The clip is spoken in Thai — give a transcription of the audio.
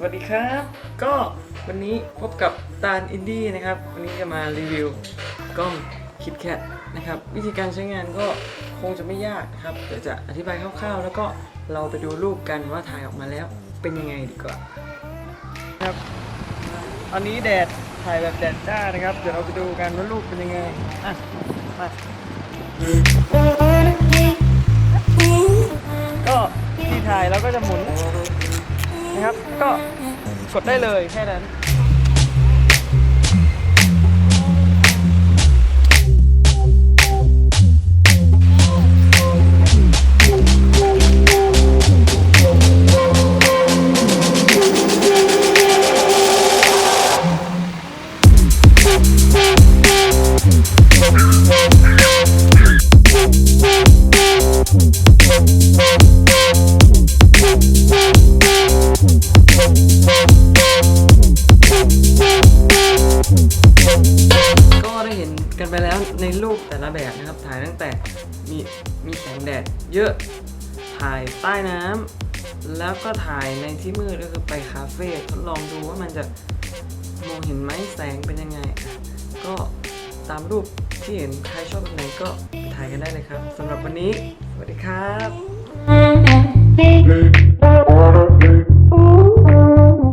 สวัสดีครับ ก็วันนี้พบกับตาลอินดี้นะครับ วันนี้จะมารีวิวกล้องคิดแคทนะครับ วิธีการใช้งานก็คงจะไม่ยากนะครับเดี๋ยวจะอธิบายคร่าวๆ แล้วก็เราไปดูรูปกันว่าถ่ายออกมาแล้วเป็นยังไงดีกว่าครับตอนนี้แดดถ่ายแบบแดดจ้านะครับ เดี๋ยวเราไปดูกันว่ารูปเป็นยังไงอะมาก็ที่ถ่ายเราก็จะหมุน ก็กดได้เลยแค่นั้น กันไปแล้วในรูปแต่ละแบบนะครับ ถ่ายตั้งแต่มีมีแสงแดดเยอะถ่ายใต้น้ำแล้วก็ถ่ายในที่มืดก็คือไปคาเฟ่ทดลองดูว่ามันจะมองเห็นไหมแสงเป็นยังไง ก็ตามรูปที่เห็นใครชอบแบบไหนก็ถ่ายกันได้เลยครับสำหรับวันนี้ สวัสดีครับ